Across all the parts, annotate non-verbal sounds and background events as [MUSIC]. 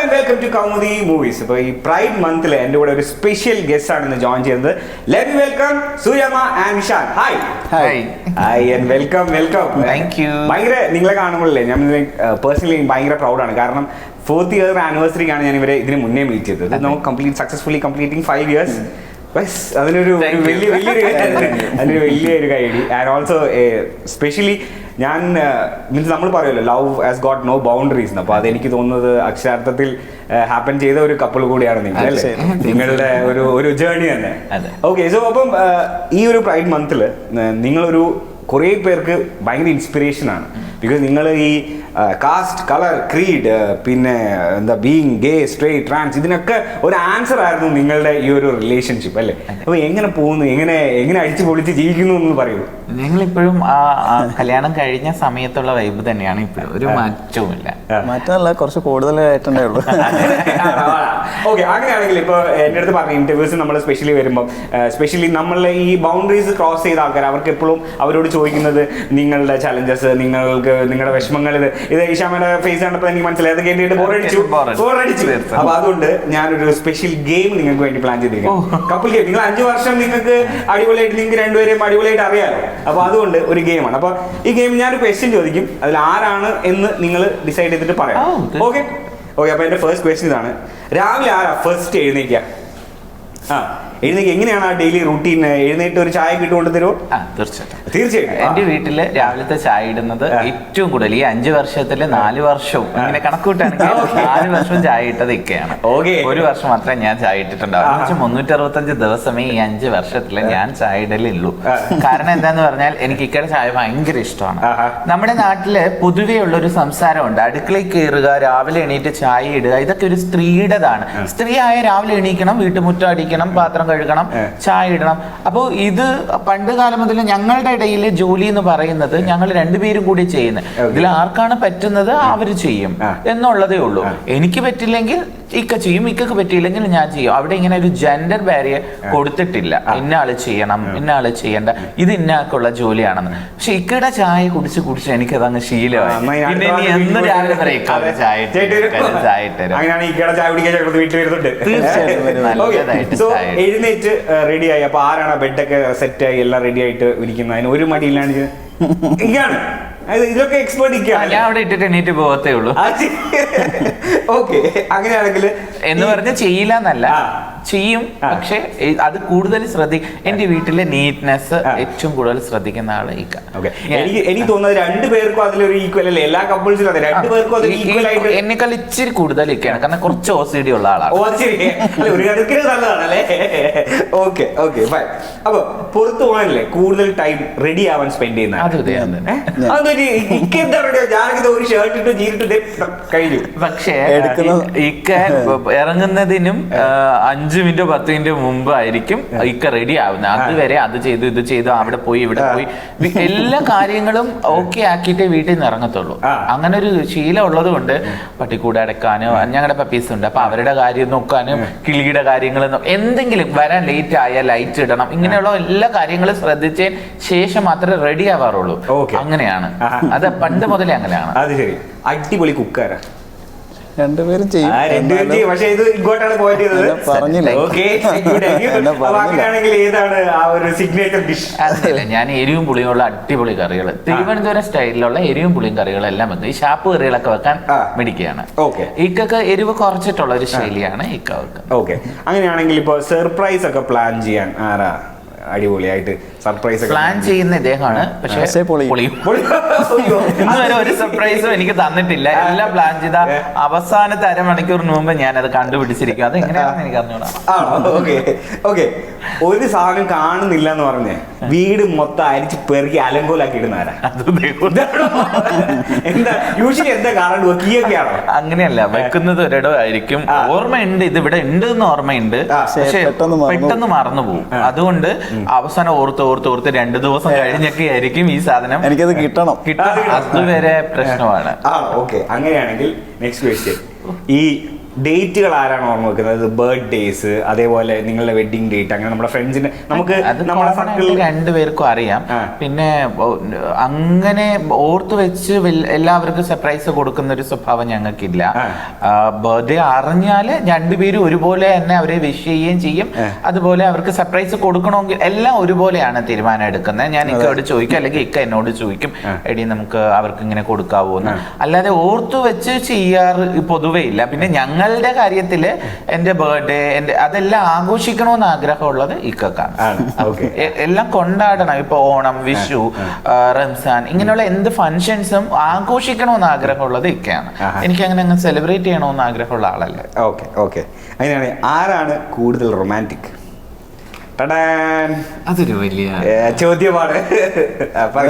And welcome to Kaumudi movies ഇപ്പോൾ ഈ pride മന്തിൽ എന്റെ കൂടെ ഒരു സ്പെഷ്യൽ ഗസ്റ്റ് ആണ് ഇന്ന് ജോയിൻ ചെയ്യുന്നത്. Let welcome Suryamma and Nishan hi hi hi and welcome welcome thank you ഭയങ്കര നിങ്ങളെ കാണുമ്പോഴല്ലേ ഞാൻ പേഴ്സണലി ഭയങ്കര പ്രൗഡാണ് കാരണം ഫോർത്ത് ഇയർ ആനിവേഴ്സറിക്കാണ് ഞാൻ ഇവരെ ഇതിന് മുന്നേ മീറ്റ് ചെയ്തത്. നമുക്ക് complete successfully completing five years bus അതിനൊരു. വലിയ വലിയൊരു [LAUGHS] [LAUGHS] അതിനൊരു വലിയൊരു കൈഡി ആൻഡ് ഓൾസോ സ്പെഷ്യലി ഞാൻ മീൻസ് നമ്മൾ പറയുമല്ലോ love has got no boundaries അപ്പോൾ അതെനിക്ക് തോന്നുന്നത് അക്ഷരാർത്ഥത്തിൽ ഹാപ്പൻ ചെയ്ത ഒരു കപ്പിൾ കൂടിയാണ് നിങ്ങൾ അല്ലേ? നിങ്ങളുടെ ഒരു ഒരു ജേർണി തന്നെ. ഓക്കെ സോ അപ്പം ഈ ഒരു പ്രൈഡ് മന്തിൽ നിങ്ങളൊരു കുറേ പേർക്ക് ഭയങ്കര ഇൻസ്പിറേഷൻ ആണ്. ബിക്കോസ് നിങ്ങൾ ഈ കാസ്റ്റ് കളർ ക്രീഡ് പിന്നെ എന്താ ബീങ് ഗേ സ്ട്രേറ്റ് ട്രാൻസ് ഇതിനൊക്കെ ഒരു ആൻസർ ആയിരുന്നു നിങ്ങളുടെ ഈ ഒരു റിലേഷൻഷിപ്പ് അല്ലേ? അപ്പൊ എങ്ങനെ പോകുന്നു? എങ്ങനെ എങ്ങനെ അടിച്ചു പൊളിച്ച് ജീവിക്കുന്നു എന്ന് പറയൂ. ഞങ്ങളിപ്പോഴും ആ ആ കല്യാണം കഴിഞ്ഞ സമയത്തുള്ള വൈബ് തന്നെയാണ് ഇപ്പോഴും. ഒരു മാറ്റവുമില്ല. മാറ്റമല്ല കുറച്ച് കൂടുതലായിട്ടുണ്ടേ ഉള്ളൂ. ഓക്കെ അങ്ങനെയാണെങ്കിൽ ഇപ്പോൾ എന്റെ അടുത്ത് പറഞ്ഞ ഇന്റർവ്യൂസ് നമ്മൾ സ്പെഷ്യലി വരുമ്പോൾ സ്പെഷ്യലി നമ്മളെ ഈ ബൗണ്ടറീസ് ക്രോസ് ചെയ്ത ആൾക്കാർ അവർക്ക് എപ്പോഴും അവരോട് ചോദിക്കുന്നത് നിങ്ങളുടെ ചലഞ്ചസ് നിങ്ങൾക്ക് നിങ്ങളുടെ വിഷമങ്ങൾ ഇത് ഇത് ഈശാമയുടെ ഫേസ് കണ്ടപ്പോൾ എനിക്ക് മനസ്സിലായി. അത് കേട്ടിട്ട് ബോറടിച്ചു അടിച്ചു. ബോറടിച്ചു അടിച്ചു. അപ്പൊ അതുകൊണ്ട് ഞാനൊരു സ്പെഷ്യൽ ഗെയിം നിങ്ങൾക്ക് വേണ്ടി പ്ലാൻ ചെയ്തിരിക്കുന്നു. കപ്പിൾ ഗെയിം നിങ്ങൾ അഞ്ചു വർഷം നിങ്ങൾക്ക് അടിപൊളിയായിട്ട് നിങ്ങൾക്ക് രണ്ടുപേരെയും അടിപൊളിയായിട്ട് അറിയാം അപ്പൊ അതുകൊണ്ട് ഒരു ഗെയിമാണ് അപ്പൊ ഈ ഗെയിം ഞാൻ ഒരു ക്വസ്റ്റ്യൻ ചോദിക്കും. അതിൽ ആരാണ് എന്ന് നിങ്ങൾ ഡിസൈഡ് ചെയ്തിട്ട് പറയാം. ഓക്കെ ഓക്കെ അപ്പൊ എന്റെ ഫസ്റ്റ് ക്വസ്റ്റ്യൻ ഇതാണ്. രാവിലെ ആരാ ഫസ്റ്റ് എഴുന്നേക്കുക ആ എഴുന്നേക്ക് എങ്ങനെയാണ് ആ ഡെയിലി റൂട്ടീൻ എഴുന്നേറ്റ് ഒരു ചായ കിട്ടുകൊണ്ട് തരുമോ തീർച്ചയായിട്ടും. തീർച്ചയായിട്ടും. എന്റെ. വീട്ടിൽ രാവിലത്തെ ചായ ഇടുന്നത് ഏറ്റവും കൂടുതൽ ഈ അഞ്ചു വർഷത്തിൽ നാല് വർഷവും ഇങ്ങനെ കണക്കൂട്ടാണെങ്കിൽ നാല് വർഷവും ചായ ഇട്ടത് ഇക്കയാണ്. ഓക്കെ. ഒരു വർഷം മാത്രമേ ഞാൻ ചായ ഇട്ടിട്ടുണ്ടാവും മുന്നൂറ്റി അറുപത്തഞ്ച് ദിവസമേ ഈ അഞ്ച് വർഷത്തിൽ ഞാൻ ചായ ഇടലുള്ളൂ. കാരണം എന്താന്ന് പറഞ്ഞാൽ എനിക്ക് ഇക്കയുടെ ചായ ഭയങ്കര ഇഷ്ടമാണ്. നമ്മുടെ നാട്ടിൽ പൊതുവേ ഉള്ള ഒരു സംസാരമുണ്ട്. അടുക്കളയിൽ കയറുക രാവിലെ എണീറ്റ് ചായ ഇടുക ഇതൊക്കെ ഒരു സ്ത്രീയുടേതാണ്. സ്ത്രീ ആയ രാവിലെ എണീക്കണം വീട്ടുമുറ്റം അടിക്കണം പാത്രം കഴുകണം ചായ ഇടണം. അപ്പോൾ ഇത് പണ്ട് കാലം മുതൽ ഞങ്ങളുടെ ഇടയിൽ ജോലി എന്ന് പറയുന്നത് ഞങ്ങൾ രണ്ടുപേരും കൂടി ചെയ്യുന്നത്. ഇതിൽ ആർക്കാണ് പറ്റുന്നത് അവർ ചെയ്യും എന്നുള്ളതേ ഉള്ളൂ. എനിക്ക് പറ്റില്ലെങ്കിൽ ഇക്ക ചെയ്യും ഇക്കക്ക് പറ്റിയില്ലെങ്കിൽ ഞാൻ ചെയ്യും. അവിടെ ഇങ്ങനെ ഒരു ജെൻഡർ ബാരിയർ കൊടുത്തിട്ടില്ല. ഇന്ന ആൾ ചെയ്യണം ഇന്ന ആൾ ചെയ്യണ്ട. ഇത് ഇന്നാക്കുള്ള ജോലിയാണെന്ന്. പക്ഷെ ഇക്കയുടെ ചായ കുടിച്ച് കുടിച്ച് എനിക്ക് അങ്ങ് ശീലമായി പിന്നെ ഇനി രാവിലെ പറയും ചായ അങ്ങനെയാണ് കുടിക്കാൻ ചേട്ടൻ വീട്ടിൽ വരുന്നുണ്ട്. തീർച്ചയായിട്ടും സോ [LAUGHS] എഴുന്നേറ്റ് റെഡിയായി അപ്പൊ ആരാണ് ബെഡൊക്കെ സെറ്റ് ആയി എല്ലാം റെഡി ആയിട്ട് ഇരിക്കുന്നത്? അതിന് ഒരു മടിയില്ലാണ്ട് അത് [LAUGHS] ഇതൊക്കെ എക്സ്പേർട്ട് ഞാൻ അവിടെ ഇട്ടിട്ട് എണീറ്റ് പോകത്തേ ഉള്ളൂ. ഓക്കെ. അങ്ങനെയാണെങ്കിൽ എന്ന് പറഞ്ഞ ചെയ്യില്ല എന്നല്ല ചെയ്യും. പക്ഷെ അത് കൂടുതൽ ശ്രദ്ധി എന്റെ വീട്ടിലെ നീറ്റ്നെസ് ഏറ്റവും കൂടുതൽ ശ്രദ്ധിക്കുന്ന ആൾ ഈ എനിക്ക് എനിക്ക് തോന്നുന്നത് രണ്ടു പേർക്കും അതിലൊരു ഈക്വൽ അല്ലേ? എല്ലാ കപ്പിൾസിലും അതെ. രണ്ടു പേർക്കും അതിൽ ഈക്വൽ ആയിട്ട് എന്നെക്കാൾ ഇച്ചിരി കൂടുതൽ ഇരിക്കുകയാണ് കാരണം കുറച്ച് ഓസിഡി ഉള്ള ആളാണ്. അല്ല ഒരു കണക്കിന് നല്ലതാണല്ലേ ഓക്കെ ഓക്കെ ഫൈൻ അപ്പൊ പുറത്തു പോകാനല്ലേ കൂടുതൽ ടൈം റെഡി ആവാൻ സ്പെൻഡ് ചെയ്യുന്ന ഒരു ഷർട്ട് ഇട്ട് ജീരിട്ട് കഴിഞ്ഞു. പക്ഷേ ഇക്ക ഇറങ്ങുന്നതിനും അഞ്ചു അഞ്ച് മിനിറ്റോ പത്ത് മിനിറ്റോ മുമ്പ് ആയിരിക്കും ഇക്ക റെഡി ആവുന്നത് അതുവരെ അത് ചെയ്തു ഇത് ചെയ്തു അവിടെ പോയി ഇവിടെ പോയി. എല്ലാ കാര്യങ്ങളും ഓക്കെ ആക്കിയിട്ടേ വീട്ടിൽ നിന്ന് ഇറങ്ങത്തുള്ളൂ. അങ്ങനെ ഒരു ശീലം ഉള്ളത് കൊണ്ട് പട്ടിക്കൂട് അടക്കാനോ ഞങ്ങളുടെ പപ്പീസ് ഉണ്ട്. അപ്പൊ അവരുടെ കാര്യം നോക്കാനും കിളിയുടെ കാര്യങ്ങൾ എന്തെങ്കിലും വരാൻ ലേറ്റ് ആയാൽ ലൈറ്റ് ഇടണം. ഇങ്ങനെയുള്ള എല്ലാ കാര്യങ്ങളും ശ്രദ്ധിച്ചതിന് ശേഷം മാത്രമേ റെഡി ആവാറുള്ളൂ. അങ്ങനെയാണ്. അത് പണ്ട് മുതലേ അങ്ങനെയാണ്. അത് ശരി. അടിപൊളി കുക്കാരാ രണ്ടുപേരും ചെയ്യും. ആ രണ്ടുപേരും എന്നാലും ഇത് ഇങ്ങോട്ടാണ് പോയിന്റ് ചെയ്തത് പറഞ്ഞില്ല. ഏതാണ് ആ ഒരു സിഗ്നേച്ചർ ഡിഷ് അതല്ല ഞാൻ എരിവും പുളിയുള്ള അടിപൊളി കറികൾ തിരുവനന്തപുരം സ്റ്റൈലിലുള്ള എരിവും പുളിയും കറികളെല്ലാം വെക്കും ഈ ഷാപ്പ് കറികളൊക്കെ വെക്കാൻ. മിടിക്കുകയാണ്. ഓക്കെ. ഇക്കൊക്കെ എരിവ് കുറച്ചിട്ടുള്ള ഒരു ശൈലിയാണ് ഇക്ക വെക്കുന്നത്. ഓക്കെ. അങ്ങനെയാണെങ്കിൽ ഇപ്പൊ സർപ്രൈസ് ഒക്കെ പ്ലാൻ ചെയ്യാൻ ആരാ? അടിപൊളിയായിട്ട് സർപ്രൈസ് പ്ലാൻ ചെയ്യുന്ന ഇദ്ദേഹമാണ് പക്ഷേ പക്ഷേ പൊളിയും. പൊളിയും. [LAUGHS] പൊളി- അയ്യോ. വരെ ഒരു സർപ്രൈസും എനിക്ക് തന്നിട്ടില്ല. എല്ലാം പ്ലാൻ ചെയ്ത അവസാനത്തെ അരമണിക്കൂറിന് മുമ്പ് ഞാൻ അത് കണ്ടുപിടിച്ചിരിക്കും. അത് എങ്ങനെയാണെന്ന് എനിക്ക് അറിഞ്ഞൂടാ. ആണോ? ഓക്കെ. ഓക്കെ. ഒരു സാധനം കാണുന്നില്ല എന്ന് പറഞ്ഞേ വീട് മൊത്തം അരിച്ച് പെറുക്കി അലങ്കോലാക്കി ഇടുന്ന ആരാ? അത് ദൈവം. എന്താ? യൂഷ്വലി എന്താ കാണാണ്ട് കീയൊക്കെയാണോ? അങ്ങനെയല്ല വെക്കുന്നത് ഒരിടം ആയിരിക്കും. ഓർമ്മയുണ്ട് ഇത് ഇവിടെ ഉണ്ട് എന്ന് ഓർമ്മയുണ്ട്. പക്ഷെ പെട്ടെന്ന് മറന്നു പോകും. അതുകൊണ്ട് അവസാനം ഓർത്ത് ഓർത്ത് ഓർത്ത് രണ്ട് ദിവസം കഴിഞ്ഞൊക്കെ ആയിരിക്കും ഈ സാധനം എനിക്കത് കിട്ടണം. കിട്ടാതെ. അതുവരെ പ്രശ്നമാണ്. ആ ഓക്കെ. അങ്ങനെയാണെങ്കിൽ നെക്സ്റ്റ് ക്വസ്റ്റ്യൻ ഈ ഡേറ്റുകൾ ആരാണ് ഓർമ്മ വെക്കുന്നത്? ബർത്ത്ഡേസ് അതേപോലെ നിങ്ങളുടെ വെഡിങ് ഡേറ്റ് അങ്ങനെ നമ്മുടെ ഫ്രണ്ട്സിന്റെ നമുക്ക് നമ്മുടെ സർക്കിളിൽ രണ്ടുപേർക്കും അറിയാം. പിന്നെ അങ്ങനെ ഓർത്ത് വെച്ച് എല്ലാവർക്കും സർപ്രൈസ് കൊടുക്കുന്ന ഒരു സ്വഭാവം ഞങ്ങൾക്കില്ല. ബർത്ത്ഡേ അറിഞ്ഞാൽ രണ്ടുപേരും ഒരുപോലെ തന്നെ അവരെ വിഷ് ചെയ്യുകയും ചെയ്യും. അതുപോലെ അവർക്ക് സർപ്രൈസ് കൊടുക്കണമെങ്കിൽ എല്ലാം ഒരുപോലെയാണ് തീരുമാനം എടുക്കുന്നത്. ഞാൻ ഇക്കോട് ചോദിക്കും അല്ലെങ്കിൽ ഇക്ക എന്നോട് ചോദിക്കും എടി നമുക്ക് അവർക്ക് ഇങ്ങനെ കൊടുക്കാവോ എന്ന്. അല്ലാതെ ഓർത്തു വെച്ച് ചെയ്യാറ് പൊതുവേ ഇല്ല. പിന്നെ ഞങ്ങളുടെ കാര്യത്തിൽ എന്റെ ബർത്ത്ഡേ എന്റെ അതെല്ലാം ആഘോഷിക്കണമെന്ന് ആഗ്രഹമുള്ളത് ഇക്കാണ് ഓക്കെ. എല്ലാം കൊണ്ടാടണം. ഇപ്പൊ ഓണം വിഷു റംസാൻ ഇങ്ങനെയുള്ള എന്ത് ഫങ്ഷൻസും ആഘോഷിക്കണമെന്ന് ആഗ്രഹമുള്ളത് ഇക്കയാണ്. എനിക്ക് അങ്ങനെ അങ്ങ് സെലിബ്രേറ്റ് ചെയ്യണമെന്ന് ആഗ്രഹമുള്ള ആളല്ലേ. Okay okay. അങ്ങനെയാണെങ്കിൽ ആരാണ് കൂടുതൽ റൊമാന്റിക് അതൊരു വലിയ ചോദ്യമാണ്.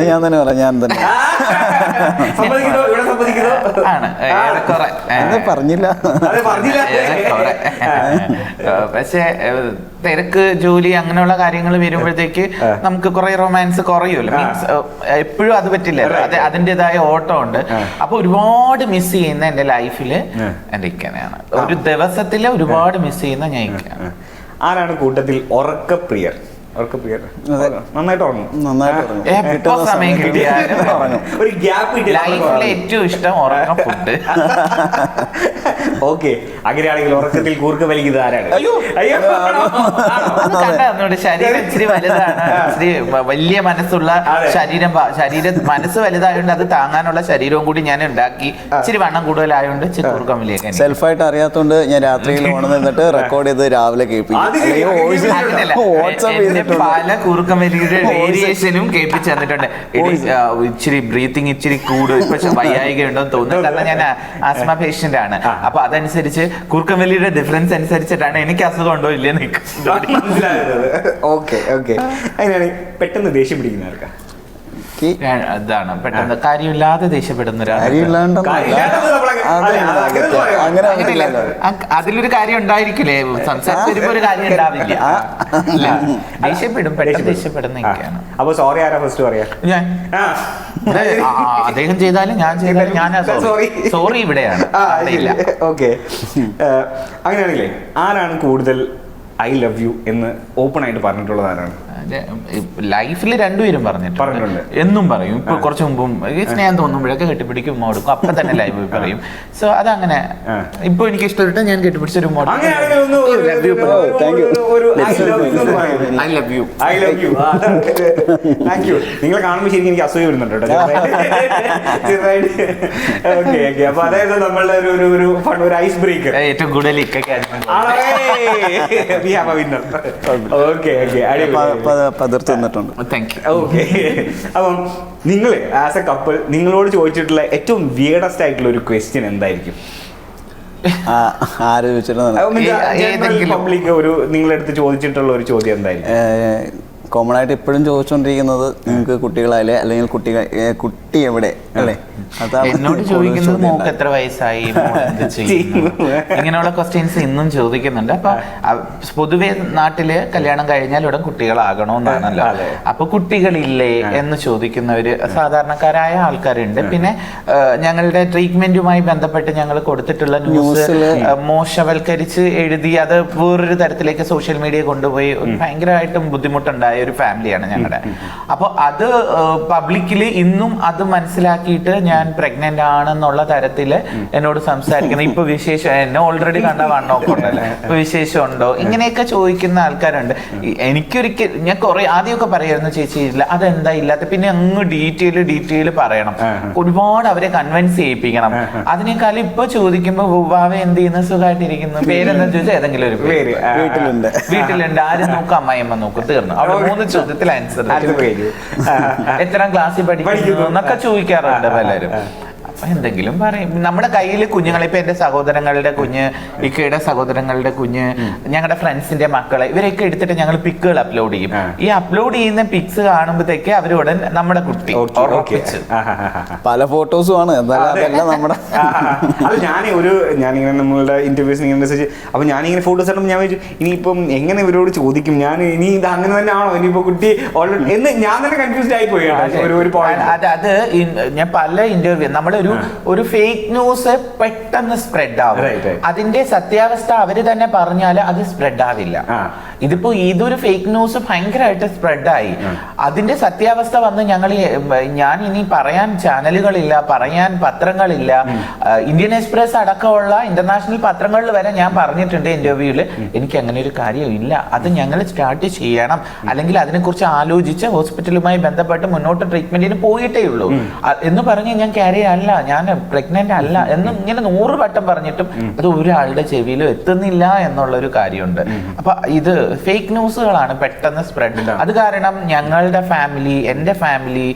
ഞാൻ തന്നെ പറ ഞാൻ തന്നെ. പറഞ്ഞില്ല. പക്ഷേ തിരക്ക് ജോലി അങ്ങനെയുള്ള കാര്യങ്ങൾ വരുമ്പോഴത്തേക്ക് നമുക്ക് കുറെ റൊമാൻസ് കുറയുമല്ലോ. മീൻസ് എപ്പോഴും അത് പറ്റില്ല. അത് അതിന്റെതായ ഓട്ടം ഉണ്ട്. അപ്പൊ ഒരുപാട് മിസ് ചെയ്യുന്ന എന്റെ ലൈഫിൽ ആ. എന്റെ ഇക്കനെയാണ്. ഒരു ദിവസത്തിൽ ഒരുപാട് മിസ് ചെയ്യുന്ന ഞാൻ ഇക്കയാണ് ആരാണ് കൂട്ടത്തിൽ ഉറക്കപ്രിയർ? അതെ. നന്നായിട്ട് ഉറങ്ങും. ഒരു ഗ്യാപ്പ് ഏറ്റവും ഇഷ്ടം ഉറങ്ങുന്ന ഫുഡ്. [LAUGHS] ഓക്കെ. അങ്ങനെയാണെങ്കിൽ ഉറക്കത്തിൽ കൂർക്ക വലിക്കുന്നത് ആരാണ്? വലിയ മനസ്സുള്ള ശരീരം ശരീരം മനസ്സ് വലുതായതുകൊണ്ട് അത് താങ്ങാനുള്ള ശരീരവും കൂടി ഞാൻ ഉണ്ടാക്കി. ഇച്ചിരി വണ്ണം കൂടുതലായതുകൊണ്ട് ഇച്ചിരി കൂർക്കം വലിയ സെൽഫായിട്ട് അറിയാത്തോണ്ട് ഞാൻ രാത്രിയിൽ ഓണം നിന്നിട്ട് റെക്കോർഡ് ചെയ്ത് രാവിലെ കേൾപ്പിക്കും. വാട്സാപ്പ് [LAUGHS] പല കുറുക്കമലിയുടെ വേരിയേഷനും കേൾപ്പിച്ച് തന്നിട്ടുണ്ട്. ഇച്ചിരി ബ്രീത്തിങ് ഇച്ചിരി കൂടും പക്ഷെ [LAUGHS] വയ്യായിക ഉണ്ടെന്ന് തോന്നുന്നു കാരണം ഞാൻ ആസ്മ പേഷ്യന്റ് ആണ്. അപ്പൊ അതനുസരിച്ച് കുറുക്കമലിയുടെ ഡിഫറൻസ് അനുസരിച്ചിട്ടാണ് എനിക്ക് അസുഖം ഉണ്ടോ ഇല്ലേ നിൽക്കുന്നത് ഓക്കെ [LAUGHS] ഓക്കെ. അങ്ങനെയാണ് പെട്ടെന്ന് ദേഷ്യം പിടിക്കുന്ന ആർക്കാ എനിക്ക് ഇതാണ് പെട്ടെന്ന് കാര്യമില്ലാതെ ദേഷ്യപ്പെടുന്ന അതിലൊരു കാര്യം ഉണ്ടായിരിക്കില്ലേ? സംസാരിച്ച് വരുമ്പോ ഒരു കാര്യം ഉണ്ടാവില്ല. ദേഷ്യപ്പെടും പെട്ടെന്ന് ദേഷ്യപ്പെടുന്ന ആ. ഒക്കെയാണ്. അപ്പൊ സോറി ആരാ ഫസ്റ്റ് പറയാ? ഞാൻ? അദ്ദേഹം ചെയ്താലും ഞാൻ ചെയ്താലും ഞാൻ സോറി സോറി ഇവിടെയാണ്. ഓക്കെ. അങ്ങനെയാണെങ്കിലേ ആരാണ് കൂടുതൽ ഐ ലവ് യു എന്ന് ഓപ്പൺ ആയിട്ട് പറഞ്ഞിട്ടുള്ളത് ആരാണ്? ലൈഫിൽ രണ്ടുപേരും പറഞ്ഞിട്ടുണ്ട്. പറഞ്ഞിട്ടുണ്ട്. എന്നും പറയും. ഇപ്പൊ കുറച്ച് മുമ്പും സ്നേഹം തോന്നുമ്പോഴൊക്കെ കെട്ടിപ്പിടിക്കും ഉമ്മ കൊടുക്കും. അപ്പൊ തന്നെ ലൈവ് പറയും. സോ അതങ്ങനെ. ഇപ്പൊ എനിക്ക് ഇഷ്ടപ്പെട്ട് ഞാൻ കെട്ടിപ്പിടിച്ച ഒരു [LAUGHS] നിങ്ങളെ കാണുമ്പോൾ ശരിക്കും എനിക്ക് അസൂയ വരുന്നുണ്ട് കേട്ടോ. ചെറുതായിട്ട് ഓക്കെ ഓക്കെ. അപ്പൊ അതായത് നമ്മളുടെ ഒരു ഒരു ഒരു ഐസ് ബ്രേക്കർ ഏറ്റവും കൂടുതൽ ഓക്കെ ഓക്കെ [LAUGHS] പതിർത്ത് തന്നിട്ടുണ്ട് താങ്ക് യു ഓക്കെ അപ്പം നിങ്ങൾ ആസ് എ കപ്പിൾ നിങ്ങളോട് ചോദിച്ചിട്ടുള്ള ഏറ്റവും വിയഡസ്റ്റ് ആയിട്ടുള്ള ഒരു ക്വസ്റ്റ്യൻ എന്തായിരിക്കും? ആ, ആര് പബ്ലിക് ഒരു നിങ്ങളെടുത്ത് ചോദിച്ചിട്ടുള്ള ഒരു ചോദ്യം എന്തായിരിക്കും? കോമൺ ആയിട്ട് ഇപ്പോഴും ചോദിച്ചുകൊണ്ടിരിക്കുന്നത് നിങ്ങൾക്ക് കുട്ടികളായാലേ അല്ലെങ്കിൽ കുട്ടികൾ കുട്ടി എവിടെ അല്ലേ? എന്നോട് ചോദിക്കുന്നത് മോക്ക് എത്ര വയസ്സായി? [LAUGHS] ഇങ്ങനെയുള്ള ക്വസ്റ്റ്യൻസ് ഇന്നും ചോദിക്കുന്നുണ്ട്. അപ്പൊ പൊതുവെ നാട്ടിൽ കല്യാണം കഴിഞ്ഞാൽ ഉടൻ കുട്ടികളാകണമെന്നാണല്ലോ. അപ്പൊ കുട്ടികളില്ലേ എന്ന് ചോദിക്കുന്നവര് സാധാരണക്കാരായ ആൾക്കാരുണ്ട്. പിന്നെ ഞങ്ങളുടെ ട്രീറ്റ്മെന്റുമായി ബന്ധപ്പെട്ട് ഞങ്ങൾ കൊടുത്തിട്ടുള്ള ന്യൂസ് മോശവൽക്കരിച്ച് എഴുതി അത് വേറൊരു തരത്തിലേക്ക് സോഷ്യൽ മീഡിയ കൊണ്ടുപോയി. ഭയങ്കരമായിട്ടും ബുദ്ധിമുട്ടുണ്ടായ ഒരു ഫാമിലിയാണ് ഞങ്ങളുടെ. അപ്പോൾ അത് പബ്ലിക്കിൽ ഇന്നും അത് മനസ്സിലാക്കിയിട്ട് ഞാൻ പ്രഗ്നന്റ് ആണെന്നുള്ള തരത്തിൽ എന്നോട് സംസാരിക്കുന്നത് ഇപ്പൊ വിശേഷം എന്നെ ഓൾറെഡി കണ്ട വണ്ണമൊക്കെ ഉണ്ടല്ലോ ഇപ്പൊ വിശേഷം ഉണ്ടോ ഇങ്ങനെയൊക്കെ ചോദിക്കുന്ന ആൾക്കാരുണ്ട്. എനിക്കൊരിക്കൽ ഞാൻ കുറെ ആദ്യമൊക്കെ പറയായിരുന്നു ചേച്ചി ഇല്ല അതെന്താ ഇല്ലാത്ത പിന്നെ അങ്ങ് ഡീറ്റെയിൽ ഡീറ്റെയിൽ പറയണം. ഒരുപാട് അവരെ കൺവിൻസ് ചെയ്യിപ്പിക്കണം. അതിനേക്കാളും ഇപ്പൊ ചോദിക്കുമ്പോ ഭൂവാവ എന്ത് ചെയ്യുന്ന? സുഖമായിട്ടിരിക്കുന്നു പേരെന്താ ചോദിച്ചാൽ ഏതെങ്കിലും ഒരു പേര്. വീട്ടിലുണ്ട്. വീട്ടിലുണ്ട്. ആരും നോക്കും? അമ്മായിയമ്മ നോക്കും. തീർന്നു. അവിടെ മൂന്ന് ചോദ്യത്തിൽ ആൻസർ എത്ര ക്ലാസ്സിൽ പഠിക്കുന്നു. എന്നൊക്കെ ചോദിക്കാറുണ്ട് ആ, ആ, പലരും ആ. അപ്പൊ എന്തെങ്കിലും പറയും. നമ്മുടെ കയ്യിൽ കുഞ്ഞുങ്ങളെ ഇപ്പൊ എന്റെ സഹോദരങ്ങളുടെ കുഞ്ഞ് ഇക്കയുടെ സഹോദരങ്ങളുടെ കുഞ്ഞ് ഞങ്ങളുടെ ഫ്രണ്ട്സിന്റെ മക്കളെ ഇവരെയൊക്കെ എടുത്തിട്ട് ഞങ്ങൾ പിക്കുകൾ അപ്ലോഡ് ചെയ്യും. ഈ അപ്ലോഡ് ചെയ്യുന്ന പിക്സ് കാണുമ്പോഴത്തേക്ക് അവരുടൻ നമ്മുടെ കുട്ടി പല ഫോട്ടോസും ആണ്. നമ്മുടെ അത് ഞാൻ ഒരു ഞാനിങ്ങനെ നമ്മളുടെ ഇന്റർവ്യൂസ് ഇങ്ങനെ മെസ്സേജ് അപ്പൊ ഞാനിങ്ങനെ ഫോട്ടോസ് ഞാൻ വിചാരിച്ചു ഇനിയിപ്പം എങ്ങനെ ഇവരോട് ചോദിക്കും? ഞാൻ ഇനി ഇത് അങ്ങനെ തന്നെ ആണോ? ഇനിയിപ്പോ കുട്ടി ഓൾറെഡി എന്ന് ഞാൻ തന്നെ കൺഫ്യൂസ്ഡ് ആയി പോയി അത്. അത് ഞാൻ പല ഇന്റർവ്യൂ നമ്മുടെ ഒരു ഒരു ഫേക്ക് ന്യൂസ് പെട്ടെന്ന് സ്പ്രെഡ് ആവും. അതിന്റെ സത്യാവസ്ഥ അവർ തന്നെ പറഞ്ഞാൽ അത് സ്പ്രെഡ് ആവില്ല. ഇതിപ്പോ ഇതൊരു ഫേക്ക് ന്യൂസ് ഭയങ്കരമായിട്ട് സ്പ്രെഡായി അതിന്റെ സത്യാവസ്ഥ വന്ന് ഞങ്ങൾ ഞാൻ ഇനി പറയാൻ ചാനലുകളില്ല പറയാൻ പത്രങ്ങളില്ല. ഇന്ത്യൻ എക്സ്പ്രസ് അടക്കമുള്ള ഇന്റർനാഷണൽ പത്രങ്ങളിൽ വരെ ഞാൻ പറഞ്ഞിട്ടുണ്ട് ഇന്റർവ്യൂവിൽ എനിക്ക് അങ്ങനെ ഒരു കാര്യം ഇല്ല. അത് ഞങ്ങൾ സ്റ്റാർട്ട് ചെയ്യണം. അല്ലെങ്കിൽ അതിനെക്കുറിച്ച് ആലോചിച്ച് ഹോസ്പിറ്റലുമായി ബന്ധപ്പെട്ട് മുന്നോട്ട് ട്രീറ്റ്മെന്റിന് പോയിട്ടേ ഉള്ളൂ. എന്ന് പറഞ്ഞ് ഞാൻ ക്യാരി അല്ല. ഞാൻ പ്രഗ്നന്റ് അല്ല എന്ന് ഇങ്ങനെ നൂറ് വട്ടം പറഞ്ഞിട്ടും അത് ഒരാളുടെ ചെവിയിലും എത്തുന്നില്ല എന്നുള്ള ഒരു കാര്യമുണ്ട് അപ്പൊ ഇത് ഫേക്ക് ന്യൂസുകളാണ് പെട്ടെന്ന് സ്പ്രെഡ് അത് കാരണം ഞങ്ങളുടെ ഫാമിലി എന്റെ ഫാമിലി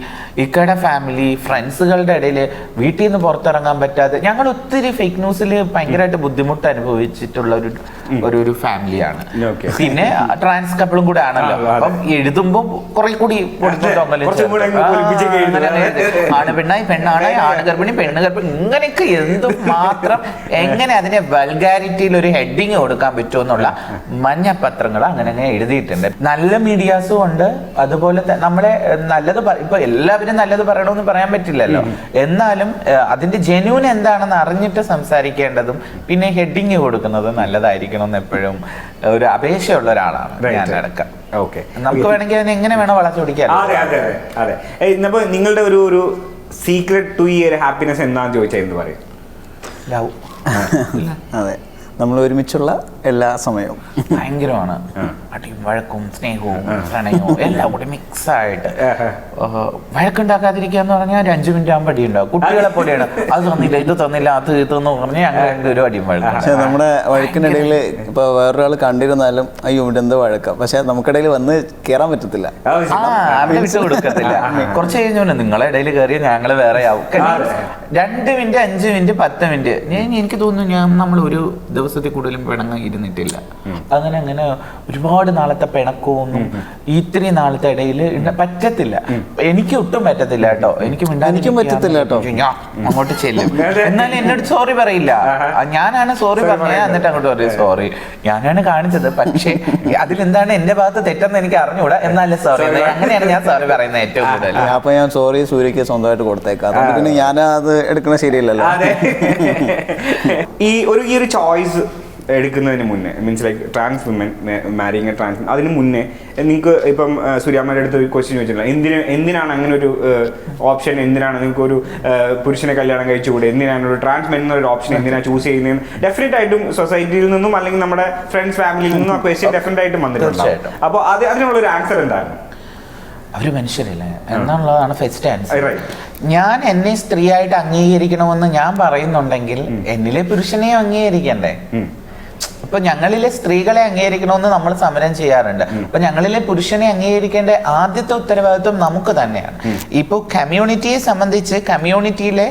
ഇക്കയുടെ ഫാമിലി ഫ്രണ്ട്സുകളുടെ ഇടയിൽ വീട്ടിൽ നിന്ന് പുറത്തിറങ്ങാൻ പറ്റാതെ ഞങ്ങൾ ഒത്തിരി ഫേക്ക് ന്യൂസിൽ ഭയങ്കരമായിട്ട് ബുദ്ധിമുട്ട് അനുഭവിച്ചിട്ടുള്ള ഒരു ഒരു ഒരു ഫാമിലിയാണ് പിന്നെ ട്രാൻസ് കപ്പിളും കൂടെ ആണല്ലോ അപ്പം എഴുതുമ്പോൾ കുറെ കൂടി. ആണ് പെണ്ണായി പെണ്ണാണ് ആണ് ഗർഭിണി പെണ്ണ് ഗർഭിണി ഇങ്ങനെയൊക്കെ എന്തും മാത്രം എങ്ങനെ അതിനെ വൽഗാരിറ്റിയിൽ ഒരു ഹെഡിങ് കൊടുക്കാൻ പറ്റുമെന്നുള്ള മഞ്ഞ പത്രങ്ങൾ അങ്ങനെ അങ്ങനെ എഴുതിയിട്ടുണ്ട്. നല്ല മീഡിയാസും ഉണ്ട്. അതുപോലെ നമ്മളെ നല്ലത് ഇപ്പൊ ഇപ്പൊ എല്ലാവരും നല്ലത് പറയണമെന്ന് പറയാൻ പറ്റില്ലല്ലോ. എന്നാലും അതിന്റെ ജെന്യൂൻ എന്താണെന്ന് അറിഞ്ഞിട്ട് സംസാരിക്കേണ്ടതും പിന്നെ ഹെഡിങ് കൊടുക്കുന്നത് നല്ലതായിരിക്കണം എന്ന് എപ്പോഴും ഒരു അപേക്ഷയുള്ള ഒരാളാണ് ഞാൻ അടക്കം ഓക്കെ നമുക്ക് വേണമെങ്കിൽ അതിനെ എങ്ങനെ വേണം വളച്ചൊടിക്കാം അതെ അതെ അതെ അതെ. നിങ്ങളുടെ ഒരു ഒരു സീക്രട്ട് ടു ഇയർ ഒരു ഹാപ്പിനെസ് എന്താണെന്ന് ചോദിച്ചാൽ എന്ത് പറയും? ലവ് [LAUGHS] അതെ. നമ്മൾ ഒരുമിച്ചുള്ള എല്ലാ സമയവും. ഭയങ്കരമാണ്. അടിയും വഴക്കും സ്നേഹവും പ്രണയവും എല്ലാം കൂടി മിക്സ് ആയിട്ട്. വഴക്കുണ്ടാക്കാതിരിക്കുക എന്ന് പറഞ്ഞാൽ ഒരു അഞ്ചു മിനിറ്റ് ആകുമ്പോൾ അടിയുണ്ടാവും. കുട്ടികളെ പോലെയാണ്. അത് തന്നില്ല ഇത് തന്നില്ല അത് ഇതെന്ന് പറഞ്ഞ് ഞങ്ങൾ ഒരു അടിയും വഴക്കും. പക്ഷെ നമ്മുടെ വഴക്കിനിടയിൽ ഇപ്പൊ വേറൊരാൾ കണ്ടിരുന്നാലും അയ്യോ ഇവിടെ എന്തോ വഴക്കാം? പക്ഷെ നമുക്കിടയിൽ വന്ന് കയറാൻ പറ്റത്തില്ല. കൊടുക്കത്തില്ല. കുറച്ച് കഴിഞ്ഞു നിങ്ങളെ ഇടയിൽ കയറിയ ഞങ്ങൾ വേറെ ആവും രണ്ട് മിനിറ്റ് അഞ്ച് മിനിറ്റ് പത്ത് മിനിറ്റ്. ഞാൻ എനിക്ക് തോന്നുന്നു ഞാൻ നമ്മൾ ഒരു ദിവസത്തിൽ കൂടുതലും പിണങ്ങ ഇരുന്നിട്ടില്ല. അങ്ങനെ അങ്ങനെ ഒരുപാട് നാളത്തെ പിണക്കമൊന്നും ഈ ഇത്രയും നാളത്തെ ഇടയിൽ പറ്റത്തില്ല. എനിക്ക് ഒട്ടും പറ്റത്തില്ല കേട്ടോ. എനിക്ക് എനിക്കും പറ്റത്തില്ല കേട്ടോ. അങ്ങോട്ട് ചെല്ലും. എന്നാലും എന്നോട് സോറി പറയില്ല. ഞാനാണ് സോറി പറഞ്ഞത്. എന്നിട്ട് അങ്ങോട്ട് പറയും സോറി ഞാനാണ് കാണിച്ചത്. പക്ഷേ അതിലെന്താണ് എന്റെ ഭാഗത്ത് തെറ്റെന്ന് എനിക്ക് അറിഞ്ഞൂടാ എന്നാലും സോറി അങ്ങനെയാണ് ഞാൻ സോറി പറയുന്നത് ഏറ്റവും കൂടുതൽ. അപ്പൊ ഞാൻ സോറി സൂര്യക്ക് സ്വന്തമായിട്ട് കൊടുത്തേക്കാം. അതുകൊണ്ട് പിന്നെ ഞാൻ അത് എടുക്കണ ശരിയല്ലല്ലോ [LAUGHS] ഈ ഒരു ഈ ഒരു ചോയ്സ് എടുക്കുന്നതിന് മുന്നേ means like trans women marrying trans അതിന് മുന്നേ നിങ്ങൾക്ക് ഇപ്പം സൂര്യാമ്മയുടെ അടുത്ത് ഒരു ക്വസ്റ്റ്യൻ ചോദിച്ചില്ല എന്തിന് എന്തിനാണ് അങ്ങനെ ഒരു ഓപ്ഷൻ എന്തിനാണ് നിങ്ങൾക്ക് ഒരു പുരുഷനെ കല്യാണം കഴിച്ചുകൂടെ? എന്തിനാണ് ഒരു ട്രാൻസ് മെൻ എന്നൊരു ഓപ്ഷൻ എന്തിനാണ് ചൂസ് ചെയ്യുന്നത് ഡെഫിനറ്റ് ആയിട്ടും സൊസൈറ്റിയിൽ നിന്നും അല്ലെങ്കിൽ നമ്മുടെ ഫ്രണ്ട്സ് ഫാമിലിയിൽ നിന്നും ആ ക്വസ്റ്റ്യൻ ഡെഫിനറ്റ് ആയിട്ടും വന്നിട്ടുണ്ട് അപ്പോൾ അത് അതിനുള്ള ഒരു ആൻസർ എന്താണ്? അവർ മനുഷ്യരല്ലേ? എന്നുള്ളതാണ് ഫസ്റ്റ് ആൻസർ. ഞാൻ എന്നെ സ്ത്രീയായിട്ട് അംഗീകരിക്കണമെന്ന് ഞാൻ പറയുന്നുണ്ടെങ്കിൽ എന്നിലെ പുരുഷനെയും അംഗീകരിക്കണ്ടേ? ഉം. ഇപ്പൊ ഞങ്ങളിലെ സ്ത്രീകളെ അംഗീകരിക്കണമെന്ന് നമ്മൾ സമരം ചെയ്യാറുണ്ട്. അപ്പൊ ഞങ്ങളിലെ പുരുഷനെ അംഗീകരിക്കേണ്ട ആദ്യത്തെ ഉത്തരവാദിത്വം നമുക്ക് തന്നെയാണ്. ഇപ്പോൾ കമ്മ്യൂണിറ്റിയെ സംബന്ധിച്ച് കമ്മ്യൂണിറ്റിയിലെ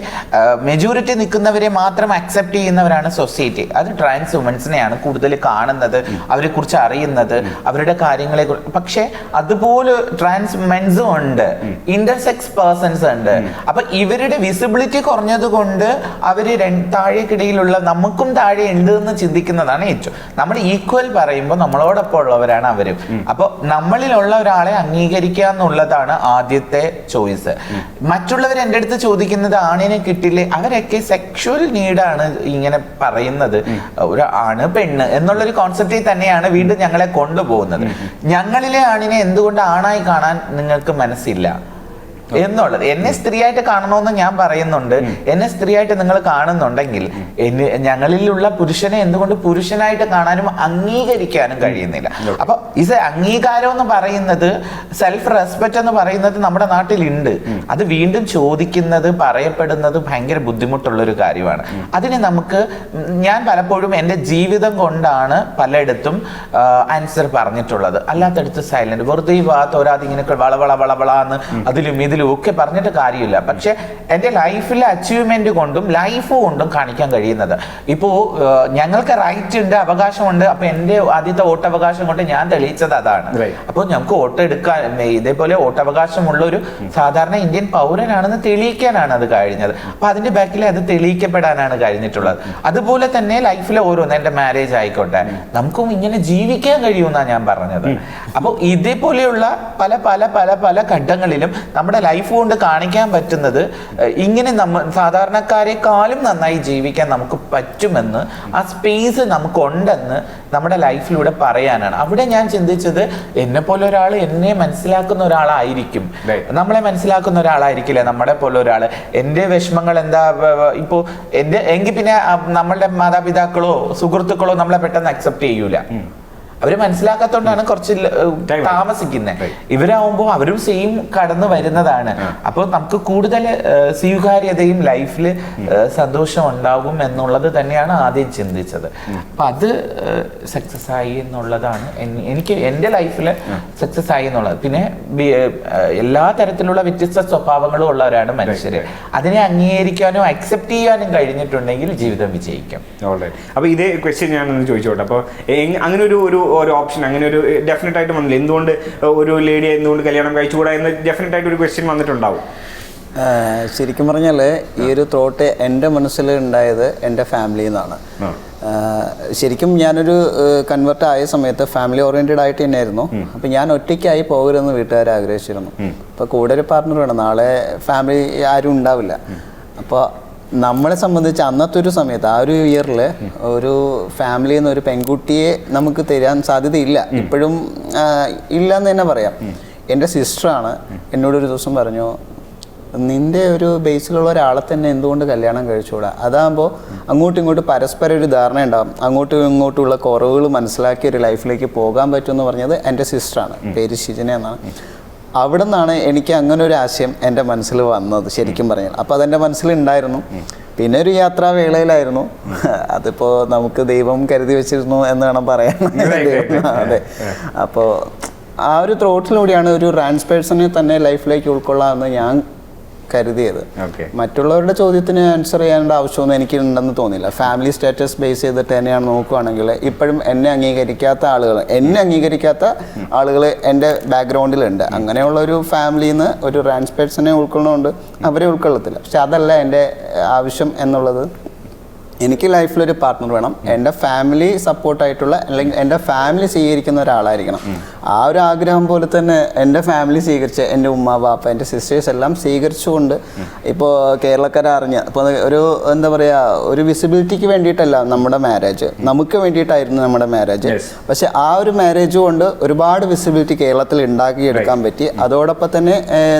മെജോറിറ്റി നിൽക്കുന്നവരെ മാത്രം അക്സെപ്റ്റ് ചെയ്യുന്നവരാണ് സൊസൈറ്റി അത് ട്രാൻസ് വുമൻസിനെയാണ് കൂടുതൽ കാണുന്നത് അവരെ കുറിച്ച് അറിയുന്നത് അവരുടെ കാര്യങ്ങളെ കുറിച്ച് പക്ഷെ അതുപോലെ ട്രാൻസ് മെൻസും ഉണ്ട്. ഇന്റർസെക്സ് പേഴ്സൺസ് ഉണ്ട്. അപ്പൊ ഇവരുടെ വിസിബിലിറ്റി കുറഞ്ഞത് കൊണ്ട് അവർ താഴേക്കിടയിലുള്ള നമുക്കും താഴെ ഉണ്ട് എന്ന് ചിന്തിക്കുന്നതാണ് ഏറ്റവും നമ്മൾ ഈക്വൽ പറയുമ്പോൾ നമ്മളോടൊപ്പം ഉള്ളവരാണ് അവരും. അപ്പോൾ നമ്മളിലുള്ള ഒരാളെ അംഗീകരിക്കുക എന്നുള്ളതാണ് ആദ്യത്തെ ചോയ്സ്. മറ്റുള്ളവർ എന്റെ അടുത്ത് ചോദിക്കുന്നത് ആണിനെ കിട്ടില്ലേ? അവരൊക്കെ സെക്ഷുവൽ നീഡാണ് ഇങ്ങനെ പറയുന്നത്. ഒരു ആണ് പെണ്ണ് എന്നുള്ളൊരു കോൺസെപ്റ്റിൽ തന്നെയാണ് വീണ്ടും ഞങ്ങളെ കൊണ്ടുപോകുന്നത്. ഞങ്ങളിലെ ആണിനെ എന്തുകൊണ്ട് ആണായി കാണാൻ നിങ്ങൾക്ക് മനസ്സില്ല? എന്നുള്ളത്. എന്നെ സ്ത്രീയായിട്ട് കാണണമെന്ന് ഞാൻ പറയുന്നുണ്ട്. എന്നെ സ്ത്രീയായിട്ട് നിങ്ങൾ കാണുന്നുണ്ടെങ്കിൽ ഞങ്ങളിലുള്ള പുരുഷനെ എന്തുകൊണ്ട് പുരുഷനായിട്ട് കാണാനും അംഗീകരിക്കാനും കഴിയുന്നില്ല. അപ്പൊ ഇത് അംഗീകാരം എന്ന് പറയുന്നത് സെൽഫ് റെസ്പെക്ട് എന്ന് പറയുന്നത് നമ്മുടെ നാട്ടിലുണ്ട്. അത് വീണ്ടും ചോദിക്കുന്നത് പറയപ്പെടുന്നത് ഭയങ്കര ബുദ്ധിമുട്ടുള്ള ഒരു കാര്യമാണ് അതിന് നമുക്ക് ഞാൻ പലപ്പോഴും എന്റെ ജീവിതം കൊണ്ടാണ് പലയിടത്തും ആൻസർ പറഞ്ഞിട്ടുള്ളത്. അല്ലാത്തടുത്ത് സൈലന്റ് വെറുതെ ഈ ഭാഗത്ത് ഒരാത് ഇങ്ങനെ വളവള വളവളാന്ന് അതിലും ഇതിലും ഒക്കെ പറഞ്ഞിട്ട് കാര്യമില്ല. പക്ഷെ എന്റെ ലൈഫിലെ അച്ചീവ്മെന്റ് കൊണ്ടും ലൈഫ് കൊണ്ടും കാണിക്കാൻ കഴിയുന്നത്. ഇപ്പോൾ ഞങ്ങൾക്ക് റൈറ്റ് ഉണ്ട് അവകാശമുണ്ട്. അപ്പൊ എന്റെ ആദ്യത്തെ വോട്ടവകാശം കൊണ്ട് ഞാൻ തെളിയിച്ചത് അതാണ്. അപ്പോൾ നമുക്ക് വോട്ട് എടുക്കാൻ ഇതേപോലെ വോട്ടവകാശമുള്ള ഒരു സാധാരണ ഇന്ത്യൻ പൗരനാണെന്ന് തെളിയിക്കാനാണ് അത് കഴിഞ്ഞത്. അപ്പൊ അതിന്റെ ബാക്കിൽ അത് തെളിയിക്കപ്പെടാനാണ് കഴിഞ്ഞിട്ടുള്ളത്. അതുപോലെ തന്നെ ലൈഫിലെ ഓരോന്ന് എന്റെ മാരേജ് ആയിക്കോട്ടെ. നമുക്കും ഇങ്ങനെ ജീവിക്കാൻ കഴിയുമെന്നാണ് ഞാൻ പറഞ്ഞത്. അപ്പോൾ ഇതേപോലെയുള്ള പല പല പല പല ഘട്ടങ്ങളിലും നമ്മുടെ ലൈഫ് കൊണ്ട് കാണിക്കാൻ പറ്റുന്നത് ഇങ്ങനെ നമ്മ സാധാരണക്കാരെക്കാളും നന്നായി ജീവിക്കാൻ നമുക്ക് പറ്റുമെന്ന് ആ സ്പേസ് നമുക്കുണ്ടെന്ന് നമ്മുടെ ലൈഫിലൂടെ പറയാനാണ്. അവിടെ ഞാൻ ചിന്തിച്ചത് എന്നെ പോലെ ഒരാൾ എന്നെ മനസ്സിലാക്കുന്ന ഒരാളായിരിക്കും. നമ്മളെ മനസ്സിലാക്കുന്ന ഒരാളായിരിക്കില്ല നമ്മളെ പോലെ ഒരാൾ എന്റെ വിഷമങ്ങൾ എന്താ വ- വ- ഇപ്പോ എന്റെ എങ്കിൽ പിന്നെ നമ്മളുടെ മാതാപിതാക്കളോ സുഹൃത്തുക്കളോ നമ്മളെ പെട്ടെന്ന് അക്സെപ്റ്റ് ചെയ്യൂല. അവർ മനസ്സിലാക്കാത്തോണ്ടാണ് കുറച്ച്. താമസിക്കുന്നത്. ഇവരാവുമ്പോൾ അവരും സെയിം കടന്നു വരുന്നതാണ്. അപ്പോൾ നമുക്ക് കൂടുതൽ സ്വീകാര്യതയും ലൈഫിൽ സന്തോഷം ഉണ്ടാകും എന്നുള്ളത് തന്നെയാണ് ആദ്യം ചിന്തിച്ചത്. അപ്പൊ അത് സക്സസ് ആയി എന്നുള്ളതാണ് എനിക്ക് എന്റെ ലൈഫിൽ സക്സസ് ആയി എന്നുള്ളത്. പിന്നെ എല്ലാ തരത്തിലുള്ള വ്യത്യസ്ത സ്വഭാവങ്ങളും ഉള്ളവരാണ് മനുഷ്യർ അതിനെ അംഗീകരിക്കാനും അക്സെപ്റ്റ് ചെയ്യാനും കഴിഞ്ഞിട്ടുണ്ടെങ്കിൽ ജീവിതം വിജയിക്കും. അപ്പൊ ഇതേ ക്വസ്റ്റ്യൻ ഞാനൊന്ന് ചോദിച്ചോട്ടെ. അപ്പോൾ അങ്ങനെ ഒരു ഒരു ഒരു ഓപ്ഷൻ അങ്ങനെ ഒരു ഡെഫിനറ്റ് ആയിട്ട് വന്നില്ല. എന്തുകൊണ്ട് ഒരു ലേഡി എന്തുകൊണ്ട് കല്യാണം കഴിച്ചുകൂടാ എന്ന് ഡെഫിനറ്റ് ആയിട്ട് ഒരു ക്വസ്റ്റ്യൻ വന്നിട്ടുണ്ടാവും. ശരിക്കും പറഞ്ഞാൽ ഈ ഒരു തോട്ട് എന്റെ മനസ്സിൽ ഉണ്ടായത് എന്റെ ഫാമിലിയിൽ നിന്നാണ് ശരിക്കും ഞാനൊരു കൺവെർട്ട് ആയ സമയത്ത് ഫാമിലി ഓറിയന്റഡ് ആയിട്ട് തന്നെയായിരുന്നു. അപ്പം ഞാൻ ഒറ്റയ്ക്കായി പോകരുതെന്ന് വീട്ടുകാർ ആഗ്രഹിച്ചിരുന്നു. അപ്പോൾ കൂടെ ഒരു പാർട്ണർ വേണം. നാളെ ഫാമിലി ആരും ഉണ്ടാവില്ല. അപ്പോൾ നമ്മളെ സംബന്ധിച്ച് അന്നത്തെ ഒരു സമയത്ത് ആ ഒരു ഇയറിൽ ഒരു ഫാമിലിയിൽ നിന്ന് ഒരു പെൺകുട്ടിയെ നമുക്ക് തരാൻ സാധ്യതയില്ല. ഇപ്പോഴും ഇല്ല എന്ന് തന്നെ പറയാം. എന്റെ സിസ്റ്ററാണ് എന്നോടൊരു ദിവസം പറഞ്ഞു നിന്റെ ഒരു ബേസിലുള്ള ഒരാളെ തന്നെ എന്തുകൊണ്ട് കല്യാണം കഴിച്ചുകൂടാ? അതാകുമ്പോൾ അങ്ങോട്ടും ഇങ്ങോട്ടും പരസ്പരം ഒരു ധാരണ ഉണ്ടാവും. അങ്ങോട്ടും ഇങ്ങോട്ടുമുള്ള കുറവുകൾ മനസ്സിലാക്കി ഒരു ലൈഫിലേക്ക് പോകാൻ പറ്റുമെന്ന് പറഞ്ഞത് എന്റെ സിസ്റ്ററാണ് പേര് ഷിജന എന്നാണ്. അവിടെ നിന്നാണ് എനിക്ക് അങ്ങനെ ഒരു ആശയം എന്റെ മനസ്സിൽ വന്നത് ശരിക്കും പറഞ്ഞാൽ. അപ്പോൾ അതെന്റെ മനസ്സിലുണ്ടായിരുന്നു. പിന്നെ ഒരു യാത്രാവേളയിലായിരുന്നു അതിപ്പോൾ നമുക്ക് ദൈവം കരുതി വെച്ചിരുന്നു എന്ന് വേണം പറയാൻ. [LAUGHS] അതെ അപ്പോൾ ആ ഒരു ത്രോട്ടിലൂടെയാണ് ഒരു റാൻസ് പേഴ്സണെ തന്നെ ലൈഫിലേക്ക് ഉൾക്കൊള്ളാമെന്ന് ഞാൻ കരുതിയത്. മറ്റുള്ളവരുടെ ചോദ്യത്തിന് ആൻസർ ചെയ്യേണ്ട ആവശ്യമൊന്നും എനിക്ക് ഉണ്ടെന്ന് തോന്നില്ല ഫാമിലി സ്റ്റാറ്റസ് ബേസ് ചെയ്തിട്ട് തന്നെയാണ് നോക്കുകയാണെങ്കിൽ ഇപ്പോഴും എന്നെ അംഗീകരിക്കാത്ത ആളുകൾ എന്നെ അംഗീകരിക്കാത്ത ആളുകൾ എന്റെ ബാക്ക്ഗ്രൗണ്ടിലുണ്ട് അങ്ങനെയുള്ള ഒരു ഫാമിലിയിൽ നിന്ന് ഒരു റാൻസ്പേഴ്സിനെ ഉൾക്കൊള്ളുന്നുണ്ട് അവരെ ഉൾക്കൊള്ളത്തില്ല. പക്ഷെ അതല്ല എന്റെ ആവശ്യം എന്നുള്ളത്. എനിക്ക് ലൈഫിൽ ഒരു പാർട്ട്ണർ വേണം. എന്റെ ഫാമിലി സപ്പോർട്ടായിട്ടുള്ള അല്ലെങ്കിൽ എന്റെ ഫാമിലി സ്വീകരിക്കുന്ന ഒരാളായിരിക്കണം. ആ ഒരു ആഗ്രഹം പോലെ തന്നെ എന്റെ ഫാമിലി സ്വീകരിച്ച് എന്റെ ഉമ്മ ബാപ്പ എന്റെ സിസ്റ്റേഴ്സ് എല്ലാം സ്വീകരിച്ചുകൊണ്ട് ഇപ്പോൾ കേരളക്കാരെ അറിഞ്ഞ ഇപ്പോൾ ഒരു എന്താ പറയുക ഒരു വിസിബിലിറ്റിക്ക് വേണ്ടിയിട്ടല്ല നമ്മുടെ മാരേജ് നമുക്ക് വേണ്ടിയിട്ടായിരുന്നു നമ്മുടെ മാരേജ് പക്ഷേ ആ ഒരു മാരേജ് കൊണ്ട് ഒരുപാട് വിസിബിലിറ്റി കേരളത്തിൽ ഉണ്ടാക്കിയെടുക്കാൻ പറ്റി. അതോടൊപ്പം തന്നെ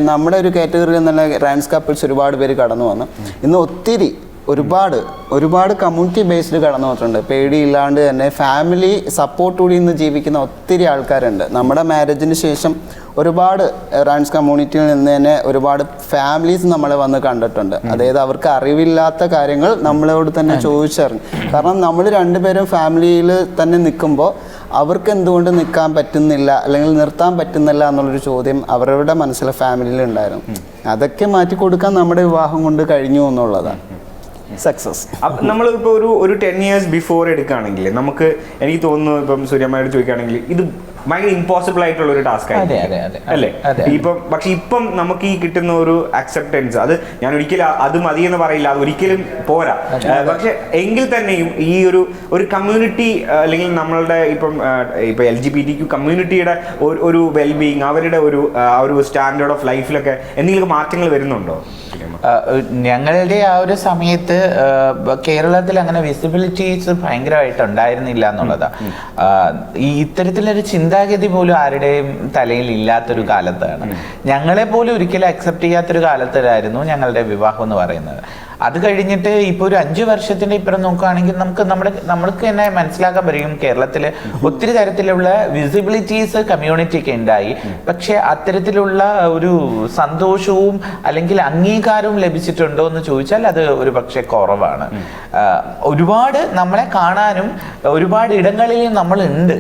നമ്മുടെ ഒരു കാറ്റഗറിയിൽ നിന്നുള്ള റാൻസ് കപ്പിൾസ് ഒരുപാട് പേര് കടന്നു വന്നു. ഇന്ന് ഒത്തിരി ഒരുപാട് ഒരുപാട് കമ്മ്യൂണിറ്റി ബേസ്ഡ് കടന്നു വന്നിട്ടുണ്ട്. പേടിയില്ലാണ്ട് തന്നെ ഫാമിലി സപ്പോർട്ടോടെ ഇന്ന് ജീവിക്കുന്ന ഒത്തിരി ആൾക്കാരുണ്ട്. നമ്മുടെ മാരേജിന് ശേഷം ഒരുപാട് റാൻസ് കമ്മ്യൂണിറ്റിയിൽ നിന്ന് തന്നെ ഒരുപാട് ഫാമിലീസ് നമ്മളെ വന്ന് കണ്ടിട്ടുണ്ട്. അതായത് അവർക്ക് അറിവില്ലാത്ത കാര്യങ്ങൾ നമ്മളോട് തന്നെ ചോദിച്ചറിഞ്ഞു. കാരണം നമ്മൾ രണ്ടുപേരും ഫാമിലിയിൽ തന്നെ നിൽക്കുമ്പോൾ അവർക്ക് എന്തുകൊണ്ട് നിൽക്കാൻ പറ്റുന്നില്ല അല്ലെങ്കിൽ നിർത്താൻ പറ്റുന്നില്ല എന്നുള്ളൊരു ചോദ്യം അവരുടെ മനസ്സിലെ ഫാമിലിയിൽ ഉണ്ടായിരുന്നു. അതൊക്കെ മാറ്റി കൊടുക്കാൻ നമ്മുടെ വിവാഹം കൊണ്ട് കഴിഞ്ഞു എന്നുള്ളതാണ്. സക്സസ് അപ്പൊ നമ്മളിപ്പോ ഒരു ഒരു ടെൻ ഇയേഴ്സ് ബിഫോർ എടുക്കുകയാണെങ്കിൽ നമുക്ക് എനിക്ക് തോന്നുന്നു ഇപ്പം സൂര്യമ്മയോട് ചോദിക്കുകയാണെങ്കിൽ ഇത് ഭയങ്കര ഇമ്പോസിബിൾ ആയിട്ടുള്ള ഒരു ടാസ്ക് ആയിരുന്നു. അല്ലേ. ഇപ്പം പക്ഷെ ഇപ്പം നമുക്ക് ഈ കിട്ടുന്ന ഒരു അക്സെപ്റ്റൻസ് അത് ഞാൻ ഒരിക്കലും അത് മതി എന്ന് പറയില്ല അത് ഒരിക്കലും പോരാ. പക്ഷെ എങ്കിൽ തന്നെയും ഈ ഒരു ഒരു കമ്മ്യൂണിറ്റി അല്ലെങ്കിൽ നമ്മളുടെ ഇപ്പം ഇപ്പൊ L G B T Q കമ്മ്യൂണിറ്റിയുടെ ഒരു വെൽബീങ് അവരുടെ ഒരു ആ ഒരു സ്റ്റാൻഡേർഡ് ഓഫ് ലൈഫിലൊക്കെ എന്തെങ്കിലും മാറ്റങ്ങൾ വരുന്നുണ്ടോ? ഞങ്ങളുടെ ആ ഒരു സമയത്ത് കേരളത്തിൽ അങ്ങനെ വിസിബിലിറ്റീസ് ഭയങ്കരമായിട്ട് ഉണ്ടായിരുന്നില്ല എന്നുള്ളതാണ് ഈ ഇത്തരത്തിലൊരു ചിന്താഗതി പോലും ആരുടെയും തലയിൽ ഇല്ലാത്തൊരു കാലത്താണ്. ഞങ്ങളെ പോലും ഒരിക്കലും അക്സെപ്റ്റ് ചെയ്യാത്തൊരു കാലത്തിലായിരുന്നു ഞങ്ങളുടെ വിവാഹം എന്ന് പറയുന്നത്. അത് കഴിഞ്ഞിട്ട് ഇപ്പോൾ ഒരു അഞ്ച് വർഷത്തിന്റെ ഇപ്പുറം നോക്കുകയാണെങ്കിൽ നമുക്ക് നമ്മുടെ നമ്മൾക്ക് തന്നെ മനസ്സിലാക്കാൻ പറ്റും കേരളത്തിൽ ഒത്തിരി തരത്തിലുള്ള വിസിബിലിറ്റീസ് കമ്മ്യൂണിറ്റി ഒക്കെ ഉണ്ടായി. പക്ഷെ അത്തരത്തിലുള്ള ഒരു സന്തോഷവും അല്ലെങ്കിൽ അംഗീകാരവും ലഭിച്ചിട്ടുണ്ടോ എന്ന് ചോദിച്ചാൽ അത് ഒരു പക്ഷേ കുറവാണ്. ഒരുപാട് നമ്മളെ കാണാനും ഒരുപാട് ഇടങ്ങളിൽ നമ്മൾ ഉണ്ട്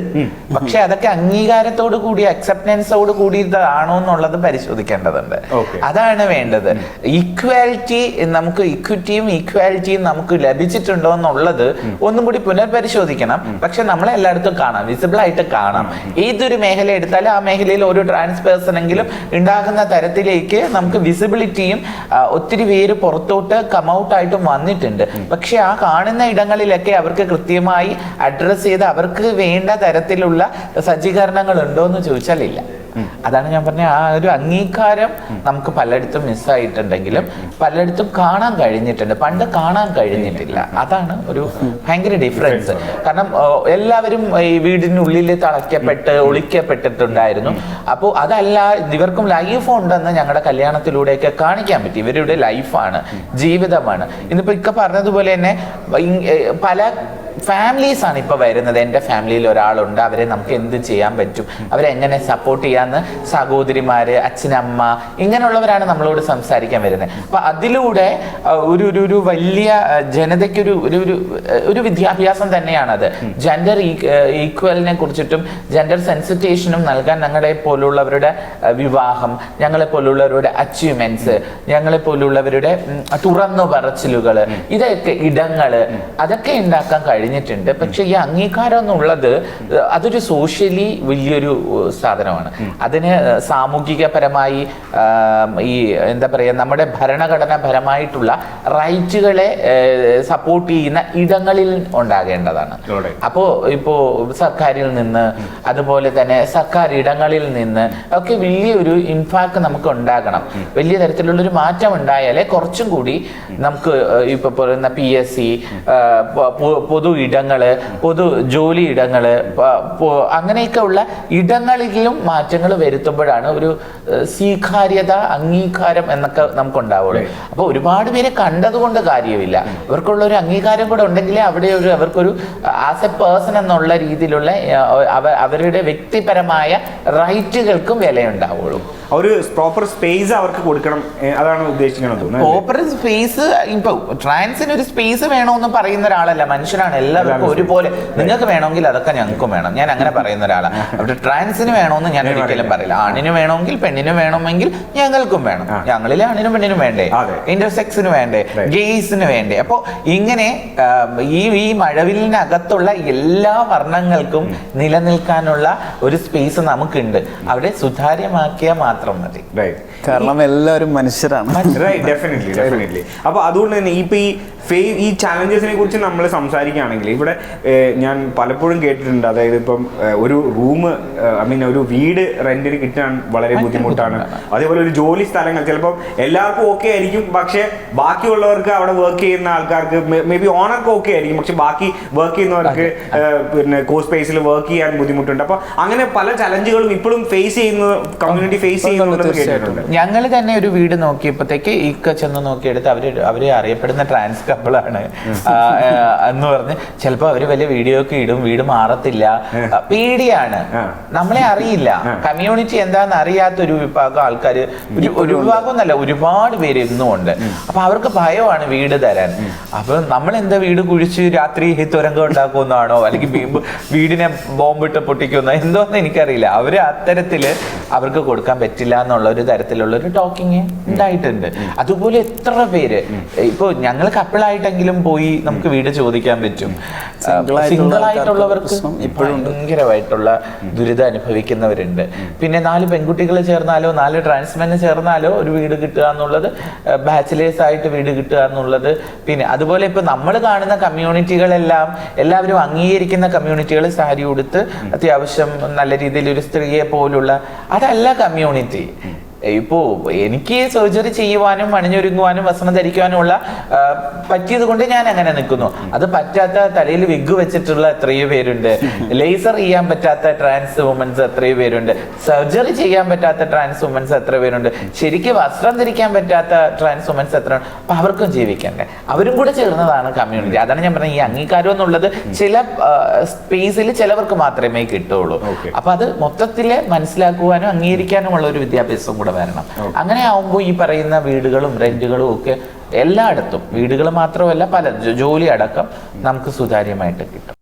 പക്ഷെ അതൊക്കെ അംഗീകാരത്തോട് കൂടി അക്സെപ്റ്റൻസോട് കൂടിയതാണോ എന്നുള്ളത് പരിശോധിക്കേണ്ടതുണ്ട്. അതാണ് വേണ്ടത്. ഈക്വാലിറ്റി നമുക്ക് ഇക്വിറ്റിയും ഈക്വാലിറ്റിയും നമുക്ക് ലഭിച്ചിട്ടുണ്ടോ എന്നുള്ളത് ഒന്നും കൂടി പുനർപരിശോധിക്കണം. പക്ഷെ നമ്മളെ എല്ലായിടത്തും കാണാം വിസിബിൾ ആയിട്ട് കാണാം. ഏതൊരു മേഖല എടുത്താലും ആ മേഖലയിൽ ഒരു ട്രാൻസ് പേഴ്സൺ എങ്കിലും ഉണ്ടാകുന്ന തരത്തിലേക്ക് നമുക്ക് വിസിബിലിറ്റിയും ഒത്തിരി പേര് പുറത്തോട്ട് കമൗട്ട് ആയിട്ടും വന്നിട്ടുണ്ട്. പക്ഷെ ആ കാണുന്ന ഇടങ്ങളിലൊക്കെ അവർക്ക് കൃത്യമായി അഡ്രസ്സ് ചെയ്ത് അവർക്ക് വേണ്ട തരത്തിലുള്ള സജ്ജീകരണങ്ങൾ ഉണ്ടോ എന്ന് ചോദിച്ചാൽ ഇല്ല അതാണ് ഞാൻ പറഞ്ഞ ആ ഒരു അംഗീകാരം നമുക്ക് പലയിടത്തും മിസ്സായിട്ടുണ്ടെങ്കിലും പലയിടത്തും കാണാൻ കഴിഞ്ഞിട്ടുണ്ട്. പണ്ട് കാണാൻ കഴിഞ്ഞിട്ടില്ല. അതാണ് ഒരു ഭയങ്കര ഡിഫറൻസ്. കാരണം എല്ലാവരും ഈ വീടിനുള്ളിൽ തളയ്ക്കപ്പെട്ട് ഒളിക്കപ്പെട്ടിട്ടുണ്ടായിരുന്നു. അപ്പോൾ അതല്ല ഇവർക്കും ലൈഫ് ഉണ്ടെന്ന് ഞങ്ങളുടെ കല്യാണത്തിലൂടെയൊക്കെ കാണിക്കാൻ പറ്റി. ഇവരുടെ ലൈഫാണ് ജീവിതമാണ്. ഇന്നിപ്പോ ഇക്ക പറഞ്ഞതുപോലെ തന്നെ പല ഫാമിലീസ് ആണ് ഇപ്പൊ വരുന്നത്. എന്റെ ഫാമിലിയിൽ ഒരാളുണ്ട്. അവരെ നമുക്ക് എന്ത് ചെയ്യാൻ പറ്റും? അവരെ എങ്ങനെ സപ്പോർട്ട് ചെയ്യാന്ന് സഹോദരിമാര് അച്ഛനമ്മ ഇങ്ങനെയുള്ളവരാണ് നമ്മളോട് സംസാരിക്കാൻ വരുന്നത്. അപ്പൊ അതിലൂടെ ഒരു ഒരു ഒരു വലിയ ജനതയ്ക്കൊരു ഒരു ഒരു ഒരു വിദ്യാഭ്യാസം തന്നെയാണത്. ജെൻഡർ ഈക്വലിനെ കുറിച്ചിട്ടും ജെൻഡർ സെൻസിറ്റേഷനും നൽകാൻ ഞങ്ങളെ പോലുള്ളവരുടെ വിവാഹം ഞങ്ങളെ പോലുള്ളവരുടെ അച്ചീവ്മെന്റ്സ് ഞങ്ങളെ പോലുള്ളവരുടെ തുറന്നു പറച്ചിലുകൾ ഇതൊക്കെ ഇടങ്ങൾ അതൊക്കെ ഉണ്ടാക്കാൻ കഴിഞ്ഞിട്ടുണ്ട്. പക്ഷെ ഈ അംഗീകാരം എന്നുള്ളത് അതൊരു സോഷ്യലി വലിയൊരു സാധനമാണ്. അതിന് സാമൂഹികപരമായി ഈ എന്താ പറയുക നമ്മുടെ ഭരണഘടനാപരമായിട്ടുള്ള റൈറ്റുകളെ സപ്പോർട്ട് ചെയ്യുന്ന ഇടങ്ങളിൽ ഉണ്ടാകേണ്ടതാണ്. അപ്പോൾ ഇപ്പോൾ സർക്കാരിൽ നിന്ന് അതുപോലെ തന്നെ സർക്കാർ ഇടങ്ങളിൽ നിന്ന് ഒക്കെ വലിയൊരു ഇൻഫാക്ട് നമുക്ക് ഉണ്ടാകണം. വലിയ തരത്തിലുള്ള ഒരു മാറ്റം ഉണ്ടായാലേ കുറച്ചും കൂടി നമുക്ക് ഇപ്പൊ പറയുന്ന പി എസ് സി പൊതു ഇടങ്ങൾ പൊതു ജോലി ഇടങ്ങൾ അങ്ങനെയൊക്കെ ഉള്ള ഇടങ്ങളിലും മാറ്റങ്ങൾ വരുത്തുമ്പോഴാണ് ഒരു സ്വീകാര്യത അംഗീകാരം എന്നൊക്കെ നമുക്ക് ഉണ്ടാവുള്ളൂ അപ്പൊ ഒരുപാട് പേരെ കണ്ടതുകൊണ്ട് കാര്യമില്ല. അവർക്കുള്ള ഒരു അംഗീകാരം കൂടെ ഉണ്ടെങ്കിലേ അവിടെ ഒരു അവർക്കൊരു ആസ് എ പേഴ്സൺ എന്നുള്ള രീതിയിലുള്ള അവരുടെ വ്യക്തിപരമായ റൈറ്റുകൾക്കും വിലയുണ്ടാവുള്ളൂ. ഒരു പ്രോപ്പർ സ്പേസ് അവർക്ക് കൊടുക്കണം അതാണ് ഉദ്ദേശിക്കുന്നത്. പ്രോപ്പർ സ്പേസ് ഇപ്പൊ ട്രാൻസിന് ഒരു സ്പേസ് വേണമെന്ന് പറയുന്ന ഒരാളല്ല മനുഷ്യനാണ് എല്ലാവർക്കും ഒരുപോലെ. നിങ്ങൾക്ക് വേണമെങ്കിൽ അതൊക്കെ ഞങ്ങൾക്കും വേണം. ഞാൻ അങ്ങനെ [LAUGHS] പറയുന്ന ഒരാളാണ് അവിടെ ട്രാൻസിന് വേണമെന്ന് ഞാൻ ഒരിക്കലും പറയില്ല. ആണിന് വേണമെങ്കിൽ പെണ്ണിന് വേണമെങ്കിൽ ഞങ്ങൾക്കും വേണം. ഞങ്ങളിലെ ആണിനും പെണ്ണിനും വേണ്ടേ. ഇന്റർസെക്സിന് വേണ്ടേ. ഗെയ്സിന് വേണ്ടേ? അപ്പോൾ ഇങ്ങനെ ഈ ഈ മഴവിലിനകത്തുള്ള എല്ലാ വർണങ്ങൾക്കും നിലനിൽക്കാനുള്ള ഒരു സ്പേസ് നമുക്കുണ്ട്. അവിടെ സുതാര്യമാക്കിയാൽ മാത്രം മതി. റൈറ്റ് കാരണം എല്ലാവരും മനുഷ്യരാണ്. ഡെഫിനറ്റ്ലി ഡെഫിനറ്റ്ലി അപ്പോൾ അതുകൊണ്ട് തന്നെ ഇപ്പൊ ഈ ഫേ ഈ ചാലഞ്ചസിനെ കുറിച്ച് നമ്മൾ സംസാരിക്കുകയാണെങ്കിൽ ഇവിടെ ഞാൻ പലപ്പോഴും കേട്ടിട്ടുണ്ട്. അതായത് ഇപ്പം ഒരു റൂം ഐ മീൻ ഒരു വീട് റെന്റിന് കിട്ടാൻ വളരെ ബുദ്ധിമുട്ടാണ്. അതേപോലെ ഒരു ജോലി സ്ഥലങ്ങൾ ചിലപ്പോൾ എല്ലാവർക്കും ഓക്കെ ആയിരിക്കും പക്ഷേ ബാക്കിയുള്ളവർക്ക് അവിടെ വർക്ക് ചെയ്യുന്ന ആൾക്കാർക്ക് മേ ബി ഓണർക്ക് ഓക്കെ ആയിരിക്കും പക്ഷെ ബാക്കി വർക്ക് ചെയ്യുന്നവർക്ക് പിന്നെ കോസ്പേസിൽ വർക്ക് ചെയ്യാൻ ബുദ്ധിമുട്ടുണ്ട്. അപ്പോൾ അങ്ങനെ പല ചലഞ്ചുകളും ഇപ്പോഴും ഫേസ് ചെയ്യുന്ന കമ്മ്യൂണിറ്റി ഫേസ് ഞങ്ങൾ തന്നെ ഒരു വീട് നോക്കിയപ്പോഴത്തേക്ക് ഈക്ക ചെന്ന് നോക്കിയെടുത്ത് അവർ അവർ അറിയപ്പെടുന്ന ട്രാൻസ് കപ്പിൾ ആണ്. എന്ന് പറഞ്ഞ് ചിലപ്പോൾ അവർ വലിയ വീഡിയോ ഒക്കെ ഇടും വീട് മാറത്തില്ല. പേടിയാണ്. നമ്മളെ അറിയില്ല. കമ്മ്യൂണിറ്റി എന്താണെന്ന് അറിയാത്ത ഒരു വിഭാഗം ആൾക്കാർ ഒരു ഒരു വിഭാഗം എന്നല്ല ഒരുപാട് പേര് ഇന്നും ഉണ്ട്. അപ്പൊ അവർക്ക് ഭയമാണ് വീട് തരാൻ. അപ്പൊ നമ്മൾ എന്താ വീട് കുഴിച്ച് രാത്രി തുരങ്കം ഉണ്ടാക്കുന്നതാണോ അല്ലെങ്കിൽ വീടിനെ ബോംബിട്ട് പൊട്ടിക്കുന്നോ എന്തോന്ന് എനിക്കറിയില്ല. അവർ അത്തരത്തിൽ അവർക്ക് കൊടുക്കാൻ പറ്റില്ല എന്നുള്ള ഒരു തരത്തിലുള്ള ഒരു ടോക്കിങ് ഉണ്ടായിട്ടുണ്ട് അതുപോലെ എത്ര പേര്? ഇപ്പൊ ഞങ്ങൾ കപ്പിളായിട്ടെങ്കിലും പോയി നമുക്ക് വീട് ചോദിക്കാൻ പറ്റും. സിംഗിൾ ഉണ്ട്. ഭയങ്കരമായിട്ടുള്ള ദുരിതം അനുഭവിക്കുന്നവരുണ്ട്. പിന്നെ നാല് പെൺകുട്ടികൾ ചേർന്നാലോ നാല് ട്രാൻസ്മെന് ചേർന്നാലോ ഒരു വീട് കിട്ടുക എന്നുള്ളത് ബാച്ചിലേഴ്സ് ആയിട്ട് വീട് കിട്ടുക എന്നുള്ളത്. പിന്നെ അതുപോലെ ഇപ്പൊ നമ്മൾ കാണുന്ന കമ്മ്യൂണിറ്റികളെല്ലാം എല്ലാവരും അംഗീകരിക്കുന്ന കമ്മ്യൂണിറ്റികൾ സാരി ഉടുത്ത് അത്യാവശ്യം നല്ല രീതിയിൽ ഒരു സ്ത്രീയെ പോലുള്ള അതല്ല കമ്മ്യൂണിറ്റി. ഇപ്പോ എനിക്ക് സർജറി ചെയ്യുവാനും അണിഞ്ഞൊരുങ്ങുവാനും വസ്ത്രം ധരിക്കുവാനുമുള്ള പറ്റിയത് കൊണ്ട് ഞാൻ അങ്ങനെ നിൽക്കുന്നു. അത് പറ്റാത്ത തലയിൽ വിഗ് വെച്ചിട്ടുള്ള എത്രയോ പേരുണ്ട്. ലേസർ ചെയ്യാൻ പറ്റാത്ത ട്രാൻസ് വുമൻസ് എത്രയോ പേരുണ്ട്. സർജറി ചെയ്യാൻ പറ്റാത്ത ട്രാൻസ് വുമൻസ് എത്ര പേരുണ്ട്. ശരിക്കും വസ്ത്രം ധരിക്കാൻ പറ്റാത്ത ട്രാൻസ് വുമൻസ് എത്ര അപ്പൊ അവർക്കും ജീവിക്കണ്ടേ. അവരും കൂടെ ചേർന്നതാണ് കമ്മ്യൂണിറ്റി അതാണ് ഞാൻ പറഞ്ഞത്. ഈ അംഗീകാരം എന്നുള്ളത് ചില സ്പേസിൽ ചിലവർക്ക് മാത്രമേ കിട്ടുള്ളൂ. അപ്പൊ അത് മൊത്തത്തിൽ മനസ്സിലാക്കുവാനും അംഗീകരിക്കാനുമുള്ള ഒരു വിദ്യാഭ്യാസം കൂടെ വരണം. അങ്ങനെ ആവുമ്പോൾ ഈ പറയുന്ന വീടുകളും റെന്റുകളും ഒക്കെ എല്ലായിടത്തും വീടുകൾ മാത്രമല്ല പല ജോലി അടക്കം നമുക്ക് സുതാര്യമായിട്ട് കിട്ടും.